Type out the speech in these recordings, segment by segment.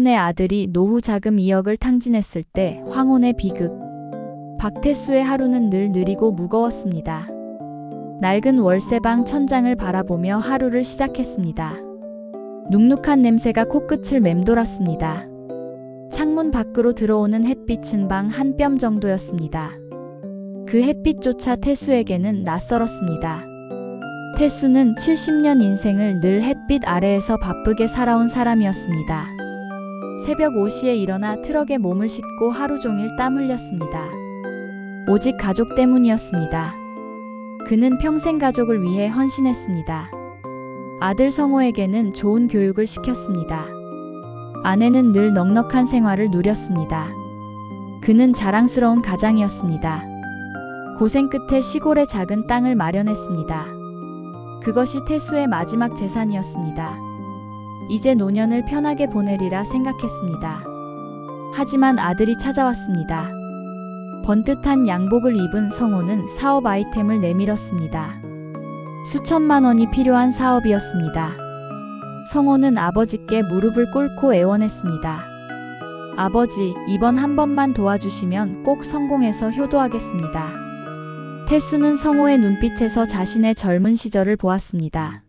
내 아들이 노후 자금 2억을 탕진했을 때 황혼의 비극. 박태수의 하루는 늘 느리고 무거웠습니다. 낡은 월세방 천장을 바라보며 하루를 시작했습니다. 눅눅한 냄새가 코끝을 맴돌았습니다. 창문 밖으로 들어오는 햇빛은 방 한 뼘 정도였습니다. 그 햇빛조차 태수에게는 낯설었습니다. 태수는 70년 인생을 늘 햇빛 아래에서 바쁘게 살아온 사람이었습니다. 새벽 5시에 일어나 트럭에 몸을 싣고 하루 종일 땀 흘렸습니다. 오직 가족 때문이었습니다. 그는 평생 가족을 위해 헌신했습니다. 아들 성호에게는 좋은 교육을 시켰습니다. 아내는 늘 넉넉한 생활을 누렸습니다. 그는 자랑스러운 가장이었습니다. 고생 끝에 시골에 작은 땅을 마련했습니다. 그것이 태수의 마지막 재산이었습니다. 이제 노년을 편하게 보내리라 생각했습니다. 하지만 아들이 찾아왔습니다. 번듯한 양복을 입은 성호는 사업 아이템을 내밀었습니다. 수천만 원이 필요한 사업이었습니다. 성호는 아버지께 무릎을 꿇고 애원했습니다. 아버지, 이번 한 번만 도와주시면 꼭 성공해서 효도하겠습니다. 태수는 성호의 눈빛에서 자신의 젊은 시절을 보았습니다.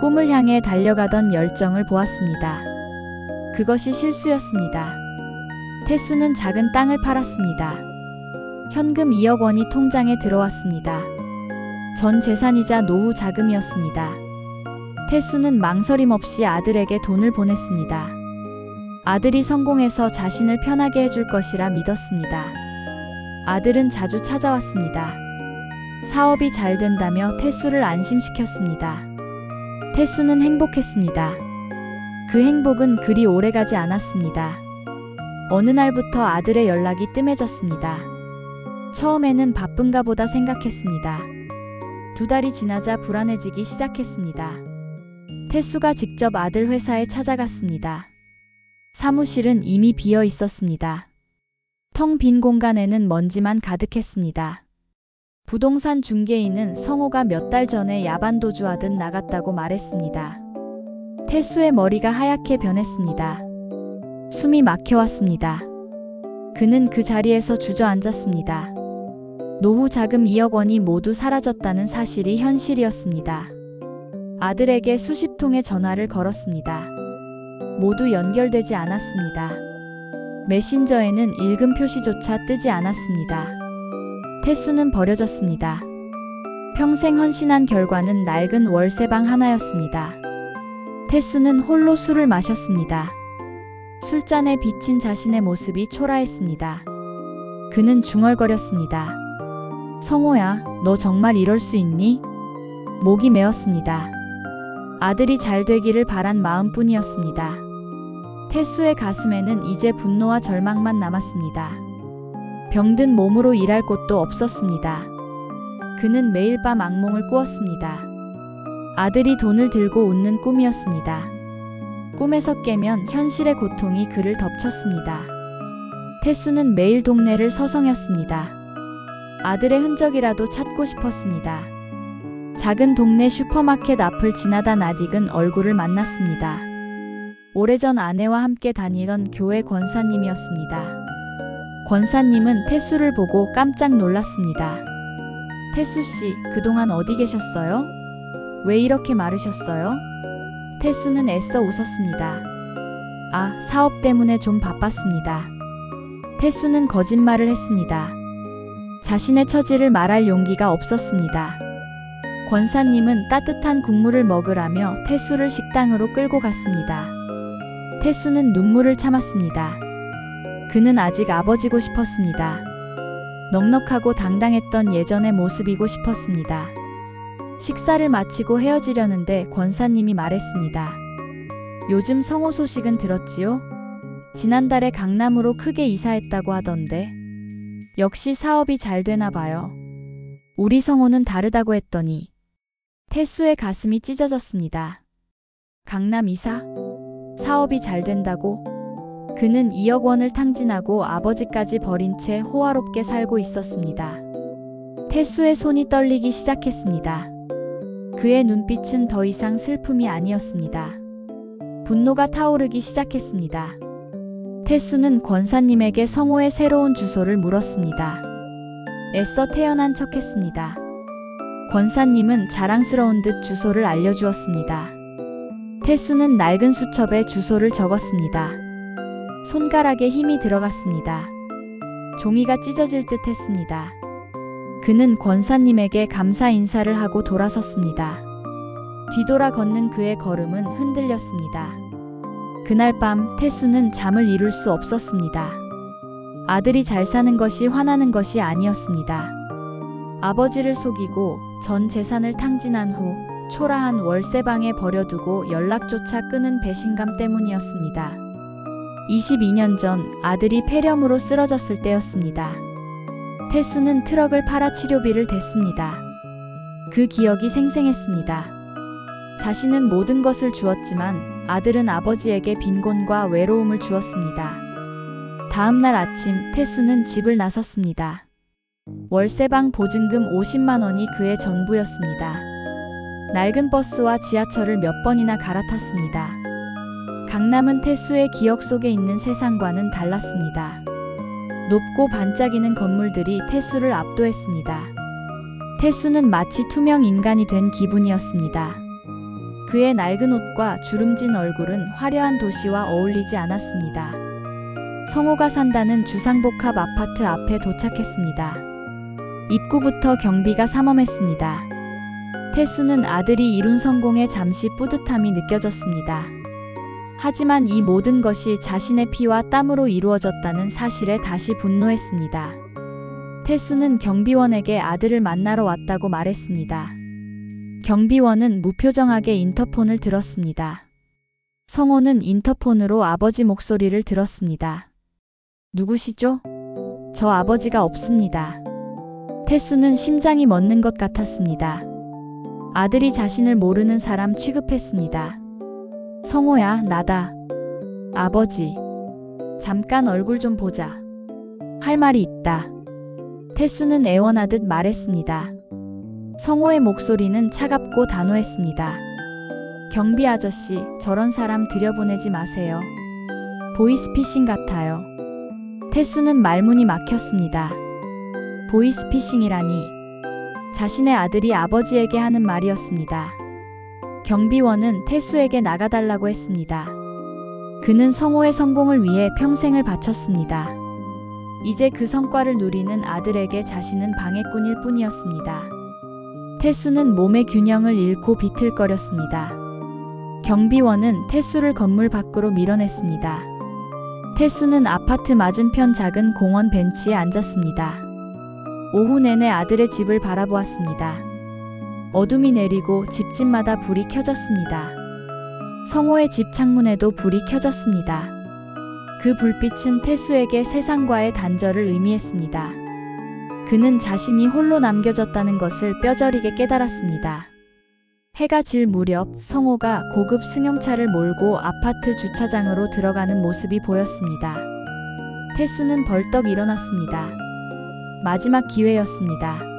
꿈을 향해 달려가던 열정을 보았습니다. 그것이 실수였습니다. 태수는 작은 땅을 팔았습니다. 현금 2억 원이 통장에 들어왔습니다. 전 재산이자 노후 자금이었습니다. 태수는 망설임 없이 아들에게 돈을 보냈습니다. 아들이 성공해서 자신을 편하게 해줄 것이라 믿었습니다. 아들은 자주 찾아왔습니다. 사업이 잘 된다며 태수를 안심시켰습니다. 태수는 행복했습니다. 그 행복은 그리 오래 가지 않았습니다. 어느 날부터 아들의 연락이 뜸해졌습니다. 처음에는 바쁜가 보다 생각했습니다. 두 달이 지나자 불안해지기 시작했습니다. 태수가 직접 아들 회사에 찾아갔습니다. 사무실은 이미 비어 있었습니다. 텅 빈 공간에는 먼지만 가득했습니다. 부동산 중개인은 성호가 몇 달 전에 야반도주하듯 나갔다고 말했습니다. 태수의 머리가 하얗게 변했습니다. 숨이 막혀왔습니다. 그는 그 자리에서 주저앉았습니다. 노후 자금 2억 원이 모두 사라졌다는 사실이 현실이었습니다. 아들에게 수십 통의 전화를 걸었습니다. 모두 연결되지 않았습니다. 메신저에는 읽음 표시조차 뜨지 않았습니다. 태수는 버려졌습니다. 평생 헌신한 결과는 낡은 월세방 하나였습니다. 태수는 홀로 술을 마셨습니다. 술잔에 비친 자신의 모습이 초라했습니다. 그는 중얼거렸습니다. 성호야, 너 정말 이럴 수 있니? 목이 메었습니다. 아들이 잘 되기를 바란 마음뿐이었습니다. 태수의 가슴에는 이제 분노와 절망만 남았습니다. 병든 몸으로 일할 곳도 없었습니다. 그는 매일 밤 악몽을 꾸었습니다. 아들이 돈을 들고 웃는 꿈이었습니다. 꿈에서 깨면 현실의 고통이 그를 덮쳤습니다. 태수는 매일 동네를 서성였습니다. 아들의 흔적이라도 찾고 싶었습니다. 작은 동네 슈퍼마켓 앞을 지나다 나딕은 얼굴을 만났습니다. 오래전 아내와 함께 다니던 교회 권사님이었습니다. 권사님은 태수를 보고 깜짝 놀랐습니다. 태수 씨, 그동안 어디 계셨어요? 왜 이렇게 마르셨어요? 태수는 애써 웃었습니다. 아, 사업 때문에 좀 바빴습니다. 태수는 거짓말을 했습니다. 자신의 처지를 말할 용기가 없었습니다. 권사님은 따뜻한 국물을 먹으라며 태수를 식당으로 끌고 갔습니다. 태수는 눈물을 참았습니다. 그는 아직 아버지고 싶었습니다. 넉넉하고 당당했던 예전의 모습이고 싶었습니다. 식사를 마치고 헤어지려는데 권사님이 말했습니다. 요즘 성호 소식은 들었지요? 지난달에 강남으로 크게 이사했다고 하던데. 역시 사업이 잘 되나 봐요. 우리 성호는 다르다고 했더니 태수의 가슴이 찢어졌습니다. 강남 이사? 사업이 잘 된다고? 그는 2억 원을 탕진하고 아버지까지 버린 채 호화롭게 살고 있었습니다. 태수의 손이 떨리기 시작했습니다. 그의 눈빛은 더 이상 슬픔이 아니었습니다. 분노가 타오르기 시작했습니다. 태수는 권사님에게 성호의 새로운 주소를 물었습니다. 애써 태어난 척 했습니다. 권사님은 자랑스러운 듯 주소를 알려주었습니다. 태수는 낡은 수첩에 주소를 적었습니다. 손가락에 힘이 들어갔습니다. 종이가 찢어질 듯 했습니다. 그는 권사님에게 감사 인사를 하고 돌아섰습니다. 뒤돌아 걷는 그의 걸음은 흔들렸습니다. 그날 밤 태수는 잠을 이룰 수 없었습니다. 아들이 잘 사는 것이 화나는 것이 아니었습니다. 아버지를 속이고 전 재산을 탕진한 후 초라한 월세방에 버려두고 연락조차 끊은 배신감 때문이었습니다. 22년 전 아들이 폐렴으로 쓰러졌을 때였습니다. 태수는 트럭을 팔아 치료비를 댔습니다. 그 기억이 생생했습니다. 자신은 모든 것을 주었지만 아들은 아버지에게 빈곤과 외로움을 주었습니다. 다음 날 아침 태수는 집을 나섰습니다. 월세방 보증금 50만 원이 그의 전부였습니다. 낡은 버스와 지하철을 몇 번이나 갈아탔습니다. 강남은 태수의 기억 속에 있는 세상과는 달랐습니다. 높고 반짝이는 건물들이 태수를 압도했습니다. 태수는 마치 투명 인간이 된 기분이었습니다. 그의 낡은 옷과 주름진 얼굴은 화려한 도시와 어울리지 않았습니다. 성호가 산다는 주상복합 아파트 앞에 도착했습니다. 입구부터 경비가 삼엄했습니다. 태수는 아들이 이룬 성공에 잠시 뿌듯함이 느껴졌습니다. 하지만 이 모든 것이 자신의 피와 땀으로 이루어졌다는 사실에 다시 분노했습니다. 태수는 경비원에게 아들을 만나러 왔다고 말했습니다. 경비원은 무표정하게 인터폰을 들었습니다. 성호는 인터폰으로 아버지 목소리를 들었습니다. 누구시죠? 저 아버지가 없습니다. 태수는 심장이 멎는 것 같았습니다. 아들이 자신을 모르는 사람 취급했습니다. 성호야, 나다. 아버지. 잠깐 얼굴 좀 보자. 할 말이 있다. 태수는 애원하듯 말했습니다. 성호의 목소리는 차갑고 단호했습니다. 경비 아저씨, 저런 사람 들여보내지 마세요. 보이스피싱 같아요. 태수는 말문이 막혔습니다. 보이스피싱이라니. 자신의 아들이 아버지에게 하는 말이었습니다. 경비원은 태수에게 나가달라고 했습니다. 그는 성호의 성공을 위해 평생을 바쳤습니다. 이제 그 성과를 누리는 아들에게 자신은 방해꾼일 뿐이었습니다. 태수는 몸의 균형을 잃고 비틀거렸습니다. 경비원은 태수를 건물 밖으로 밀어냈습니다. 태수는 아파트 맞은편 작은 공원 벤치에 앉았습니다. 오후 내내 아들의 집을 바라보았습니다. 어둠이 내리고 집집마다 불이 켜졌습니다. 성호의 집 창문에도 불이 켜졌습니다. 그 불빛은 태수에게 세상과의 단절을 의미했습니다. 그는 자신이 홀로 남겨졌다는 것을 뼈저리게 깨달았습니다. 해가 질 무렵 성호가 고급 승용차를 몰고 아파트 주차장으로 들어가는 모습이 보였습니다. 태수는 벌떡 일어났습니다. 마지막 기회였습니다.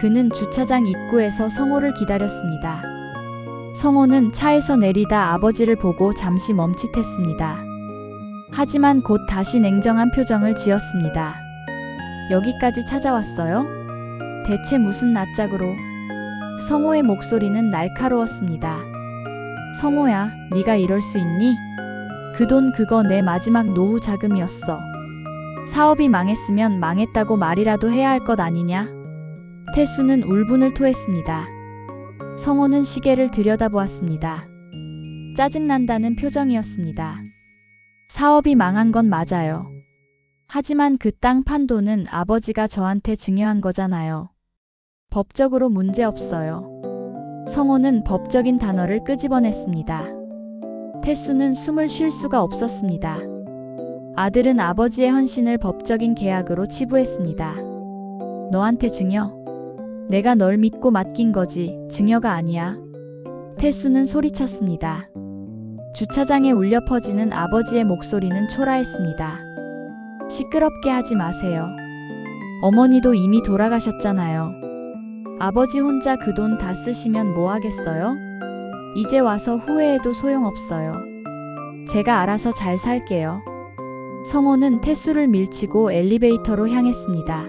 그는 주차장 입구에서 성호를 기다렸습니다. 성호는 차에서 내리다 아버지를 보고 잠시 멈칫했습니다. 하지만 곧 다시 냉정한 표정을 지었습니다. 여기까지 찾아왔어요? 대체 무슨 낯짝으로? 성호의 목소리는 날카로웠습니다. 성호야, 네가 이럴 수 있니? 그 돈 그거 내 마지막 노후 자금이었어. 사업이 망했으면 망했다고 말이라도 해야 할 것 아니냐? 태수는 울분을 토했습니다. 성호는 시계를 들여다보았습니다. 짜증난다는 표정이었습니다. 사업이 망한 건 맞아요. 하지만 그 땅 판도는 아버지가 저한테 증여한 거잖아요. 법적으로 문제 없어요. 성호는 법적인 단어를 끄집어냈습니다. 태수는 숨을 쉴 수가 없었습니다. 아들은 아버지의 헌신을 법적인 계약으로 치부했습니다. 너한테 증여? 내가 널 믿고 맡긴 거지, 증여가 아니야. 태수는 소리쳤습니다. 주차장에 울려 퍼지는 아버지의 목소리는 초라했습니다. 시끄럽게 하지 마세요. 어머니도 이미 돌아가셨잖아요. 아버지 혼자 그 돈 다 쓰시면 뭐 하겠어요? 이제 와서 후회해도 소용없어요. 제가 알아서 잘 살게요. 성호는 태수를 밀치고 엘리베이터로 향했습니다.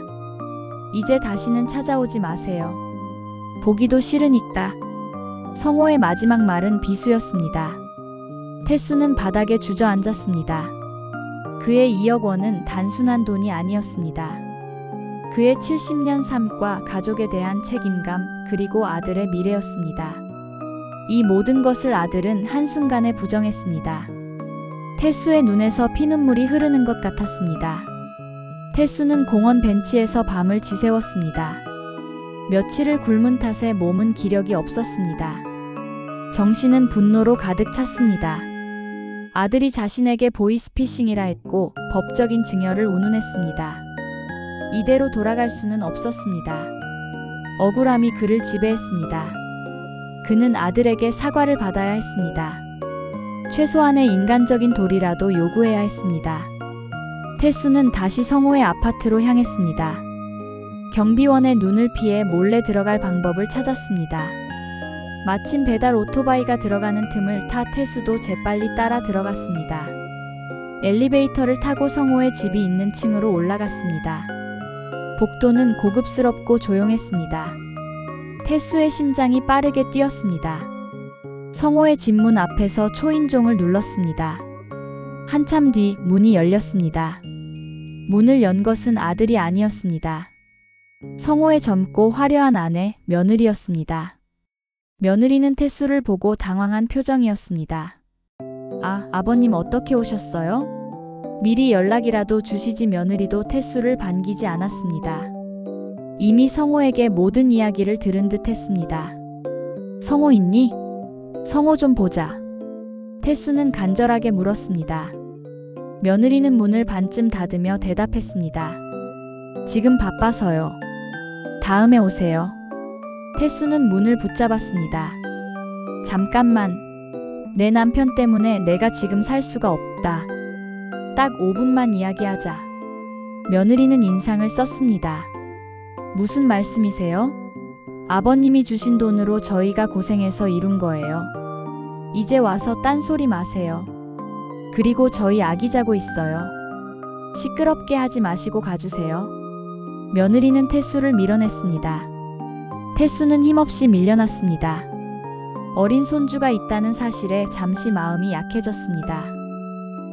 이제 다시는 찾아오지 마세요. 보기도 싫으니까. 성호의 마지막 말은 비수였습니다. 태수는 바닥에 주저앉았습니다. 그의 2억 원은 단순한 돈이 아니었습니다. 그의 70년 삶과 가족에 대한 책임감, 그리고 아들의 미래였습니다. 이 모든 것을 아들은 한순간에 부정했습니다. 태수의 눈에서 피눈물이 흐르는 것 같았습니다. 태수는 공원 벤치에서 밤을 지새웠습니다. 며칠을 굶은 탓에 몸은 기력이 없었습니다. 정신은 분노로 가득 찼습니다. 아들이 자신에게 보이스피싱이라 했고 법적인 증여를 운운했습니다. 이대로 돌아갈 수는 없었습니다. 억울함이 그를 지배했습니다. 그는 아들에게 사과를 받아야 했습니다. 최소한의 인간적인 도리라도 요구해야 했습니다. 태수는 다시 성호의 아파트로 향했습니다. 경비원의 눈을 피해 몰래 들어갈 방법을 찾았습니다. 마침 배달 오토바이가 들어가는 틈을 타 태수도 재빨리 따라 들어갔습니다. 엘리베이터를 타고 성호의 집이 있는 층으로 올라갔습니다. 복도는 고급스럽고 조용했습니다. 태수의 심장이 빠르게 뛰었습니다. 성호의 집문 앞에서 초인종을 눌렀습니다. 한참 뒤 문이 열렸습니다. 문을 연 것은 아들이 아니었습니다. 성호의 젊고 화려한 아내, 며느리였습니다. 며느리는 태수를 보고 당황한 표정이었습니다. 아, 아버님 어떻게 오셨어요? 미리 연락이라도 주시지 며느리도 태수를 반기지 않았습니다. 이미 성호에게 모든 이야기를 들은 듯 했습니다. 성호 있니? 성호 좀 보자. 태수는 간절하게 물었습니다. 며느리는 문을 반쯤 닫으며 대답했습니다. 지금 바빠서요. 다음에 오세요. 태수는 문을 붙잡았습니다. 잠깐만. 내 남편 때문에 내가 지금 살 수가 없다. 딱 5분만 이야기하자. 며느리는 인상을 썼습니다. 무슨 말씀이세요? 아버님이 주신 돈으로 저희가 고생해서 이룬 거예요. 이제 와서 딴소리 마세요. 그리고 저희 아기 자고 있어요. 시끄럽게 하지 마시고 가주세요. 며느리는 태수를 밀어냈습니다. 태수는 힘없이 밀려났습니다. 어린 손주가 있다는 사실에 잠시 마음이 약해졌습니다.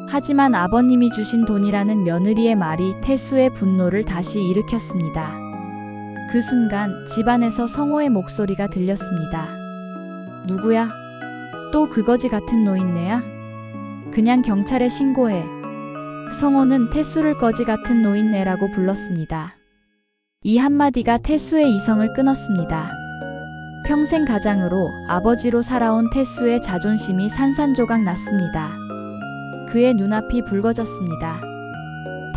하지만 아버님이 주신 돈이라는 며느리의 말이 태수의 분노를 다시 일으켰습니다. 그 순간 집안에서 성호의 목소리가 들렸습니다. 누구야? 또 그거지 같은 노인네야? 그냥 경찰에 신고해. 성호는 태수를 거지 같은 노인네라고 불렀습니다. 이 한마디가 태수의 이성을 끊었습니다. 평생 가장으로 아버지로 살아온 태수의 자존심이 산산조각 났습니다. 그의 눈앞이 붉어졌습니다.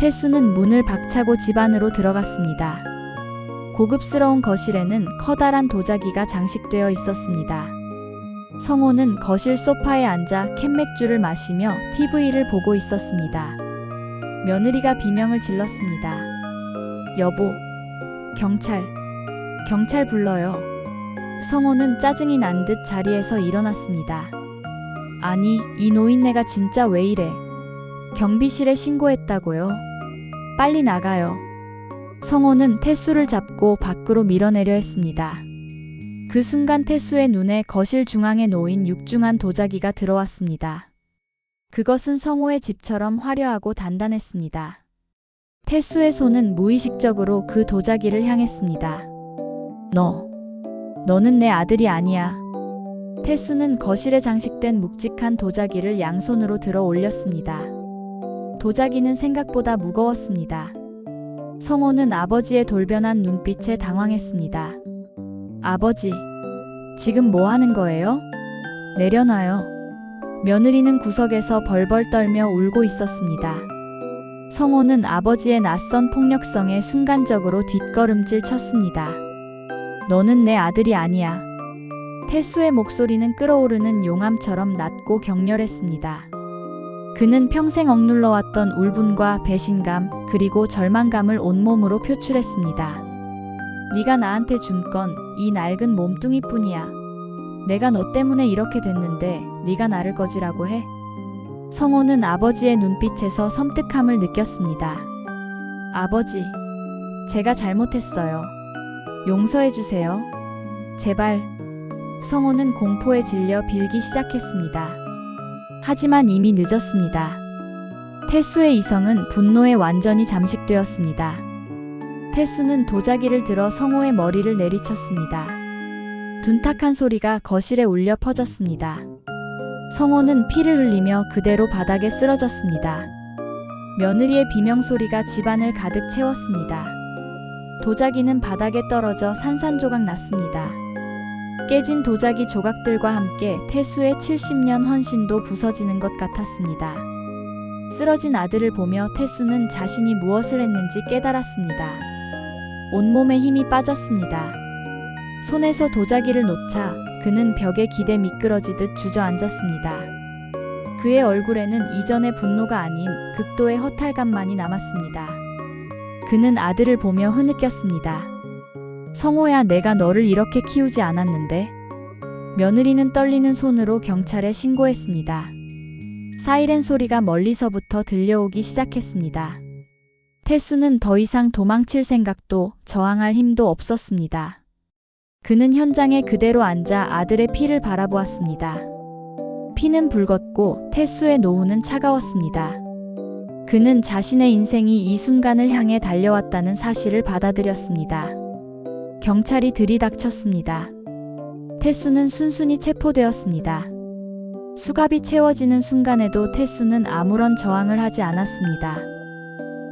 태수는 문을 박차고 집 안으로 들어갔습니다. 고급스러운 거실에는 커다란 도자기가 장식되어 있었습니다. 성호는 거실 소파에 앉아 캔맥주를 마시며 TV를 보고 있었습니다. 며느리가 비명을 질렀습니다. 여보, 경찰, 경찰 불러요. 성호는 짜증이 난 듯 자리에서 일어났습니다. 아니, 이 노인네가 진짜 왜 이래? 경비실에 신고했다고요? 빨리 나가요. 성호는 태수를 잡고 밖으로 밀어내려 했습니다. 그 순간 태수의 눈에 거실 중앙에 놓인 육중한 도자기가 들어왔습니다. 그것은 성호의 집처럼 화려하고 단단했습니다. 태수의 손은 무의식적으로 그 도자기를 향했습니다. 너, 너는 내 아들이 아니야. 태수는 거실에 장식된 묵직한 도자기를 양손으로 들어 올렸습니다. 도자기는 생각보다 무거웠습니다. 성호는 아버지의 돌변한 눈빛에 당황했습니다. 아버지, 지금 뭐 하는 거예요? 내려놔요. 며느리는 구석에서 벌벌 떨며 울고 있었습니다. 성호는 아버지의 낯선 폭력성에 순간적으로 뒷걸음질 쳤습니다. 너는 내 아들이 아니야. 태수의 목소리는 끓어오르는 용암처럼 낮고 격렬했습니다. 그는 평생 억눌러왔던 울분과 배신감 그리고 절망감을 온몸으로 표출했습니다. 네가 나한테 준 건 이 낡은 몸뚱이뿐이야. 내가 너 때문에 이렇게 됐는데 네가 나를 거지라고 해? 성호는 아버지의 눈빛에서 섬뜩함을 느꼈습니다. 아버지, 제가 잘못했어요. 용서해 주세요. 제발. 성호는 공포에 질려 빌기 시작했습니다. 하지만 이미 늦었습니다. 태수의 이성은 분노에 완전히 잠식되었습니다. 태수는 도자기를 들어 성호의 머리를 내리쳤습니다. 둔탁한 소리가 거실에 울려 퍼졌습니다. 성호는 피를 흘리며 그대로 바닥에 쓰러졌습니다. 며느리의 비명소리가 집안을 가득 채웠습니다. 도자기는 바닥에 떨어져 산산조각 났습니다. 깨진 도자기 조각들과 함께 태수의 70년 헌신도 부서지는 것 같았습니다. 쓰러진 아들을 보며 태수는 자신이 무엇을 했는지 깨달았습니다. 온몸에 힘이 빠졌습니다. 손에서 도자기를 놓자 그는 벽에 기대 미끄러지듯 주저앉았습니다. 그의 얼굴에는 이전의 분노가 아닌 극도의 허탈감만이 남았습니다. 그는 아들을 보며 흐느꼈습니다. 성호야, 내가 너를 이렇게 키우지 않았는데? 며느리는 떨리는 손으로 경찰에 신고했습니다. 사이렌 소리가 멀리서부터 들려오기 시작했습니다. 태수는 더 이상 도망칠 생각도 저항할 힘도 없었습니다. 그는 현장에 그대로 앉아 아들의 피를 바라보았습니다. 피는 붉었고 태수의 노후는 차가웠습니다. 그는 자신의 인생이 이 순간을 향해 달려왔다는 사실을 받아들였습니다. 경찰이 들이닥쳤습니다. 태수는 순순히 체포되었습니다. 수갑이 채워지는 순간에도 태수는 아무런 저항을 하지 않았습니다.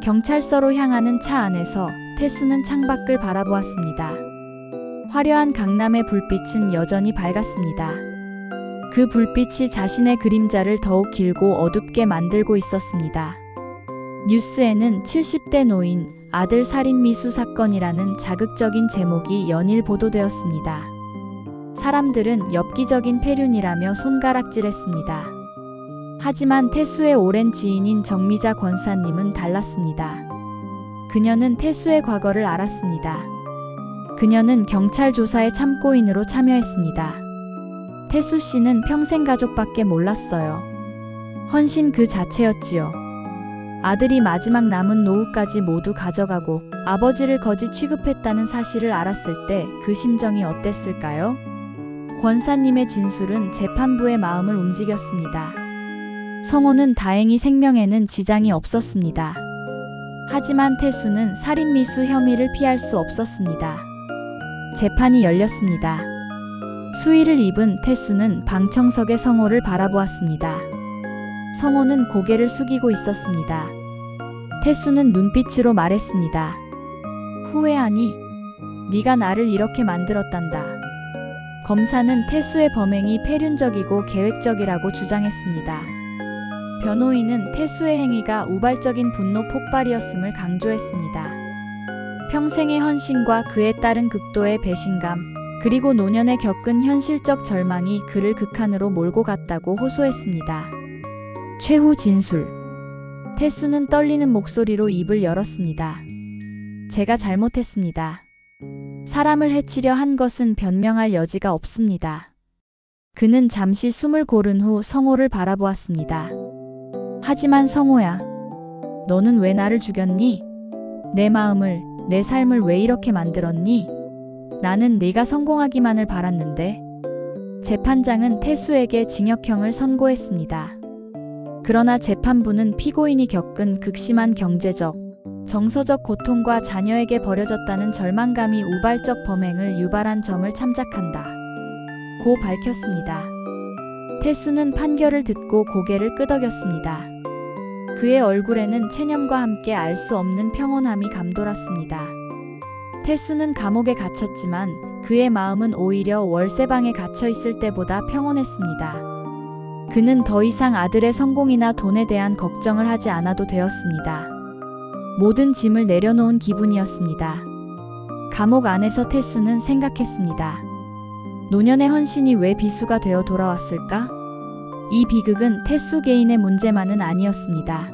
경찰서로 향하는 차 안에서 태수는 창밖을 바라보았습니다. 화려한 강남의 불빛은 여전히 밝았습니다. 그 불빛이 자신의 그림자를 더욱 길고 어둡게 만들고 있었습니다. 뉴스에는 70대 노인 아들 살인 미수 사건이라는 자극적인 제목이 연일 보도되었습니다. 사람들은 엽기적인 폐륜이라며 손가락질했습니다. 하지만 태수의 오랜 지인인 정미자 권사님은 달랐습니다. 그녀는 태수의 과거를 알았습니다. 그녀는 경찰 조사에 참고인으로 참여했습니다. 태수 씨는 평생 가족밖에 몰랐어요. 헌신 그 자체였지요. 아들이 마지막 남은 노후까지 모두 가져가고 아버지를 거지 취급했다는 사실을 알았을 때 그 심정이 어땠을까요? 권사님의 진술은 재판부의 마음을 움직였습니다. 성호는 다행히 생명에는 지장이 없었습니다. 하지만 태수는 살인미수 혐의를 피할 수 없었습니다. 재판이 열렸습니다. 수의를 입은 태수는 방청석의 성호를 바라보았습니다. 성호는 고개를 숙이고 있었습니다. 태수는 눈빛으로 말했습니다. 후회하니? 네가 나를 이렇게 만들었단다. 검사는 태수의 범행이 폐륜적이고 계획적이라고 주장했습니다. 변호인은 태수의 행위가 우발적인 분노 폭발이었음을 강조했습니다. 평생의 헌신과 그에 따른 극도의 배신감, 그리고 노년에 겪은 현실적 절망이 그를 극한으로 몰고 갔다고 호소했습니다. 최후 진술. 태수는 떨리는 목소리로 입을 열었습니다. 제가 잘못했습니다. 사람을 해치려 한 것은 변명할 여지가 없습니다. 그는 잠시 숨을 고른 후 성호를 바라보았습니다. 하지만 성호야, 너는 왜 나를 죽였니? 내 마음을, 내 삶을 왜 이렇게 만들었니? 나는 네가 성공하기만을 바랐는데. 재판장은 태수에게 징역형을 선고했습니다. 그러나 재판부는 피고인이 겪은 극심한 경제적, 정서적 고통과 자녀에게 버려졌다는 절망감이 우발적 범행을 유발한 점을 참작한다. 고 밝혔습니다. 태수는 판결을 듣고 고개를 끄덕였습니다. 그의 얼굴에는 체념과 함께 알 수 없는 평온함이 감돌았습니다. 태수는 감옥에 갇혔지만 그의 마음은 오히려 월세방에 갇혀 있을 때보다 평온했습니다. 그는 더 이상 아들의 성공이나 돈에 대한 걱정을 하지 않아도 되었습니다. 모든 짐을 내려놓은 기분이었습니다. 감옥 안에서 태수는 생각했습니다. 노년의 헌신이 왜 비수가 되어 돌아왔을까? 이 비극은 태수 개인의 문제만은 아니었습니다.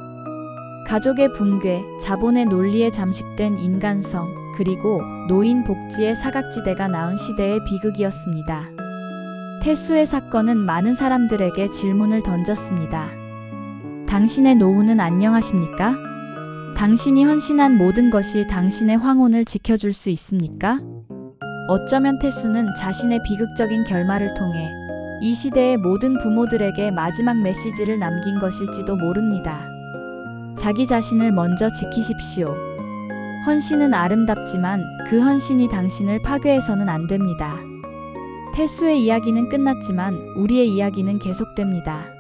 가족의 붕괴, 자본의 논리에 잠식된 인간성, 그리고 노인 복지의 사각지대가 낳은 시대의 비극이었습니다. 태수의 사건은 많은 사람들에게 질문을 던졌습니다. 당신의 노후는 안녕하십니까? 당신이 헌신한 모든 것이 당신의 황혼을 지켜줄 수 있습니까? 어쩌면 태수는 자신의 비극적인 결말을 통해 이 시대의 모든 부모들에게 마지막 메시지를 남긴 것일지도 모릅니다. 자기 자신을 먼저 지키십시오. 헌신은 아름답지만 그 헌신이 당신을 파괴해서는 안 됩니다. 태수의 이야기는 끝났지만 우리의 이야기는 계속됩니다.